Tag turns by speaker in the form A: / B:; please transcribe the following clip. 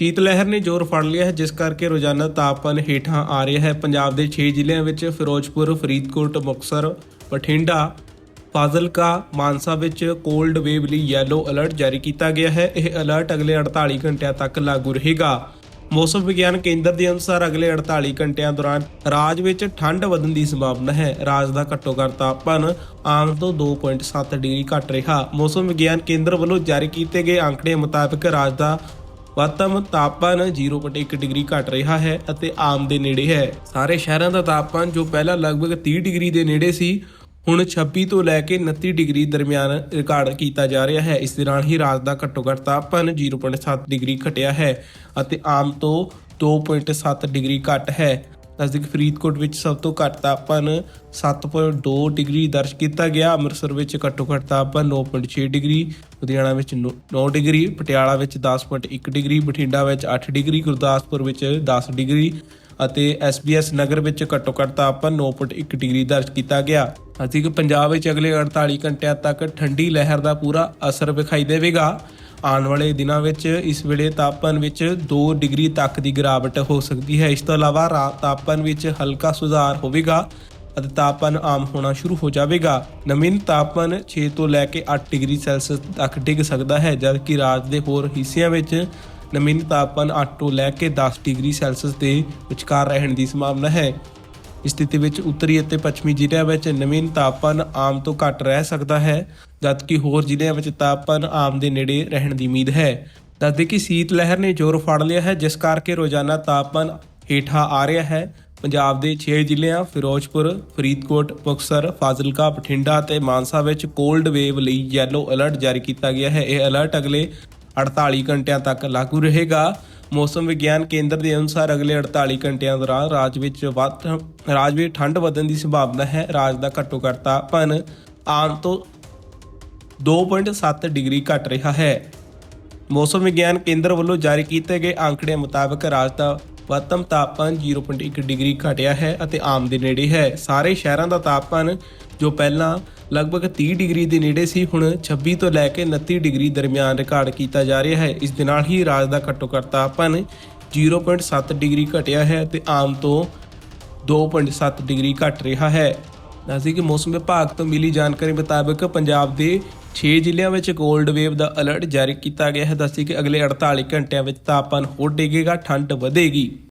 A: ਸ਼ੀਤ ਲਹਿਰ ਨੇ ਜ਼ੋਰ ਫੜ ਲਿਆ ਹੈ, ਜਿਸ ਕਰਕੇ ਰੋਜ਼ਾਨਾ ਤਾਪਮਾਨ ਹੇਠਾਂ ਆ ਰਿਹਾ ਹੈ। ਪੰਜਾਬ ਦੇ 6 ਜ਼ਿਲ੍ਹਿਆਂ ਵਿੱਚ ਫਿਰੋਜ਼ਪੁਰ, ਫਰੀਦਕੋਟ, ਮੁਕਤਸਰ, ਬਠਿੰਡਾ, ਫਾਜ਼ਿਲਕਾ, ਮਾਨਸਾ ਵਿੱਚ ਕੋਲਡ ਵੇਵ ਲਈ ਯੈਲੋ ਅਲਰਟ ਜਾਰੀ ਕੀਤਾ ਗਿਆ ਹੈ। ਇਹ ਅਲਰਟ ਅਗਲੇ 48 ਘੰਟਿਆਂ ਤੱਕ ਲਾਗੂ ਰਹੇਗਾ। ਮੌਸਮ ਵਿਗਿਆਨ ਕੇਂਦਰ ਦੇ ਅਨੁਸਾਰ ਅਗਲੇ 48 ਘੰਟਿਆਂ ਦੌਰਾਨ ਰਾਜ ਵਿੱਚ ਠੰਡ ਵਧਣ ਦੀ ਸੰਭਾਵਨਾ ਹੈ। ਰਾਜ ਦਾ ਘੱਟੋ ਘੱਟ ਤਾਪਮਾਨ ਆਮ ਤੋਂ 2.7 ਡਿਗਰੀ ਘੱਟ ਰਿਹਾ। ਮੌਸਮ ਵਿਗਿਆਨ ਕੇਂਦਰ ਵੱਲੋਂ ਜਾਰੀ ਕੀਤੇ ਗਏ ਅੰਕੜੇ ਮੁਤਾਬਕ ਰਾਜ ਦਾ ਵਾਤਾਵਰਣ ਤਾਪਮਾਨ 0.1 ਡਿਗਰੀ ਘਟ ਰਿਹਾ ਹੈ ਅਤੇ ਆਮ ਦੇ ਨੇੜੇ ਹੈ। ਸਾਰੇ ਸ਼ਹਿਰਾਂ ਦਾ ਤਾਪਮਾਨ ਜੋ ਪਹਿਲਾਂ ਲਗਭਗ 30 ਡਿਗਰੀ ਦੇ ਨੇੜੇ ਸੀ, ਹੁਣ 26 ਤੋਂ ਲੈ ਕੇ 29 ਡਿਗਰੀ ਦਰਮਿਆਨ ਰਿਕਾਰਡ ਕੀਤਾ ਜਾ ਰਿਹਾ ਹੈ। ਇਸ ਦੇ ਨਾਲ ਹੀ ਰਾਤ ਦਾ ਘੱਟੋ ਘੱਟ ਤਾਪਮਾਨ 0.7 ਡਿਗਰੀ ਘਟਿਆ ਹੈ ਅਤੇ ਆਮ ਤੋਂ 2.7 ਡਿਗਰੀ ਘੱਟ ਹੈ। ਨਜ਼ਦੀਕ ਫਰੀਦਕੋਟ ਵਿੱਚ ਸਭ ਤੋਂ ਘੱਟ ਤਾਪਮਾਨ 7.2 ਡਿਗਰੀ ਦਰਜ ਕੀਤਾ ਗਿਆ। ਅੰਮ੍ਰਿਤਸਰ ਵਿੱਚ ਘੱਟੋ ਘੱਟ ਤਾਪਮਾਨ 9.6 ਡਿਗਰੀ, ਲੁਧਿਆਣਾ ਵਿੱਚ 9 ਡਿਗਰੀ, ਪਟਿਆਲਾ ਵਿੱਚ 10.1 ਡਿਗਰੀ, ਬਠਿੰਡਾ ਵਿੱਚ 8 ਡਿਗਰੀ, ਗੁਰਦਾਸਪੁਰ ਵਿੱਚ 10 ਡਿਗਰੀ ਅਤੇ SBS ਨਗਰ ਵਿੱਚ ਘੱਟੋ ਘੱਟ ਤਾਪਮਾਨ 9.1 ਡਿਗਰੀ ਦਰਜ ਕੀਤਾ ਗਿਆ। ਅਸੀਂ ਕਿ ਪੰਜਾਬ ਵਿੱਚ ਅਗਲੇ 48 ਘੰਟਿਆਂ ਤੱਕ ਠੰਡੀ ਲਹਿਰ ਦਾ ਪੂਰਾ ਅਸਰ ਵਿਖਾਈ ਦੇਵੇਗਾ। ਆਉਣ ਵਾਲੇ ਦਿਨਾਂ ਵਿੱਚ ਇਸ ਵੇਲੇ ਤਾਪਮਾਨ ਵਿੱਚ 2 ਡਿਗਰੀ ਤੱਕ ਦੀ ਗਿਰਾਵਟ ਹੋ ਸਕਦੀ ਹੈ। ਇਸ ਤੋਂ ਇਲਾਵਾ ਰਾਤ ਤਾਪਮਾਨ ਵਿੱਚ ਹਲਕਾ ਸੁਧਾਰ ਹੋਵੇਗਾ ਅਤੇ ਤਾਪਮਾਨ ਆਮ ਹੋਣਾ ਸ਼ੁਰੂ ਹੋ ਜਾਵੇਗਾ। ਨਵੀਨ ਤਾਪਮਾਨ 6 ਤੋਂ ਲੈ ਕੇ 8 ਡਿਗਰੀ ਸੈਲਸੀਅਸ ਤੱਕ ਡਿੱਗ ਸਕਦਾ ਹੈ, ਜਦਕਿ ਰਾਜ ਦੇ ਹੋਰ ਹਿੱਸਿਆਂ ਵਿੱਚ ਨਵੀਨ ਤਾਪਮਾਨ 8 ਤੋਂ ਲੈ ਕੇ 10 ਡਿਗਰੀ ਸੈਲਸੀਅਸ ਦੇ ਵਿਚਕਾਰ ਰਹਿਣ ਦੀ ਸੰਭਾਵਨਾ ਹੈ। ਸਥਿਤੀ ਵਿੱਚ ਉੱਤਰੀ ਅਤੇ ਪੱਛਮੀ ਜ਼ਿਲ੍ਹਿਆਂ ਵਿੱਚ ਨਵੀਨ ਤਾਪਮਾਨ ਆਮ ਤੋਂ ਘੱਟ ਰਹਿ ਸਕਦਾ ਹੈ, ਜਦਕਿ ਹੋਰ ਜ਼ਿਲ੍ਹਿਆਂ ਵਿੱਚ ਤਾਪਮਾਨ ਆਮ ਦੇ ਨੇੜੇ ਰਹਿਣ ਦੀ ਉਮੀਦ ਹੈ। ਦੱਸਦੇ ਕਿ ਸੀਤ ਲਹਿਰ ਨੇ ਜ਼ੋਰ ਫੜ ਲਿਆ ਹੈ, ਜਿਸ ਕਰਕੇ ਰੋਜ਼ਾਨਾ ਤਾਪਮਾਨ ਹੇਠਾਂ ਆ ਰਿਹਾ ਹੈ। ਪੰਜਾਬ ਦੇ 6 ਜ਼ਿਲ੍ਹਿਆਂ, ਫਿਰੋਜ਼ਪੁਰ, ਫਰੀਦਕੋਟ, ਮੁਕਤਸਰ, ਫਾਜ਼ਿਲਕਾ, ਬਠਿੰਡਾ ਅਤੇ ਮਾਨਸਾ ਵਿੱਚ ਕੋਲਡ ਵੇਵ ਲਈ ਯੈਲੋ ਅਲਰਟ ਜਾਰੀ ਕੀਤਾ ਗਿਆ ਹੈ। ਇਹ ਅਲਰਟ ਅਗਲੇ 48 ਘੰਟਿਆਂ ਤੱਕ ਲਾਗੂ ਰਹੇਗਾ। ਮੌਸਮ ਵਿਗਿਆਨ ਕੇਂਦਰ ਦੇ ਅਨੁਸਾਰ ਅਗਲੇ 48 ਘੰਟਿਆਂ ਦੌਰਾਨ ਰਾਜ ਵਿੱਚ ਵੱਧ ਰਾਜ ਵਿੱਚ ਠੰਡ ਵਧਣ ਦੀ ਸੰਭਾਵਨਾ ਹੈ। ਰਾਜ ਦਾ ਘੱਟੋ ਘੱਟ ਤਾਪਮਾਨ ਆਮ ਤੋਂ 2.7 ਡਿਗਰੀ ਘਟ ਰਿਹਾ ਹੈ। ਮੌਸਮ ਵਿਗਿਆਨ ਕੇਂਦਰ ਵੱਲੋਂ ਜਾਰੀ ਕੀਤੇ ਗਏ ਅੰਕੜਿਆਂ ਮੁਤਾਬਕ ਰਾਜ ਦਾ ਵੱਧਤਮ ਤਾਪਮਾਨ 0.1 ਡਿਗਰੀ ਘਟਿਆ ਹੈ ਅਤੇ ਆਮ ਦੇ ਨੇੜੇ ਹੈ। ਸਾਰੇ ਸ਼ਹਿਰਾਂ ਦਾ ਤਾਪਮਾਨ ਜੋ ਪਹਿਲਾਂ ਲਗਭਗ 30 ਡਿਗਰੀ ਦੇ ਨੇੜੇ ਸੀ, ਹੁਣ 26 ਤੋਂ ਲੈ ਕੇ 29 ਡਿਗਰੀ ਦਰਮਿਆਨ ਰਿਕਾਰਡ ਕੀਤਾ ਜਾ ਰਿਹਾ ਹੈ। ਇਸ ਦੇ ਨਾਲ ਹੀ ਰਾਜ ਦਾ ਘੱਟੋ ਘੱਟ ਤਾਪਮਾਨ 0.7 ਡਿਗਰੀ ਘਟਿਆ ਹੈ ਤੇ ਆਮ ਤੋਂ 2.7 ਡਿਗਰੀ ਘਟ ਰਿਹਾ ਹੈ। ਦੱਸਦੀ ਕਿ ਮੌਸਮ ਵਿਭਾਗ ਤੋਂ ਮਿਲੀ ਜਾਣਕਾਰੀ ਮੁਤਾਬਕ ਪੰਜਾਬ ਦੇ 6 ਜ਼ਿਲ੍ਹਿਆਂ ਵਿੱਚ ਕੋਲਡ ਵੇਵ ਦਾ ਅਲਰਟ ਜਾਰੀ ਕੀਤਾ ਗਿਆ ਹੈ। ਦੱਸਦੀ ਕਿ ਅਗਲੇ 48 ਘੰਟਿਆਂ ਵਿੱਚ ਤਾਪਮਾਨ ਹੋਰ ਡਿੱਗੇਗਾ, ਠੰਡ ਵਧੇਗੀ।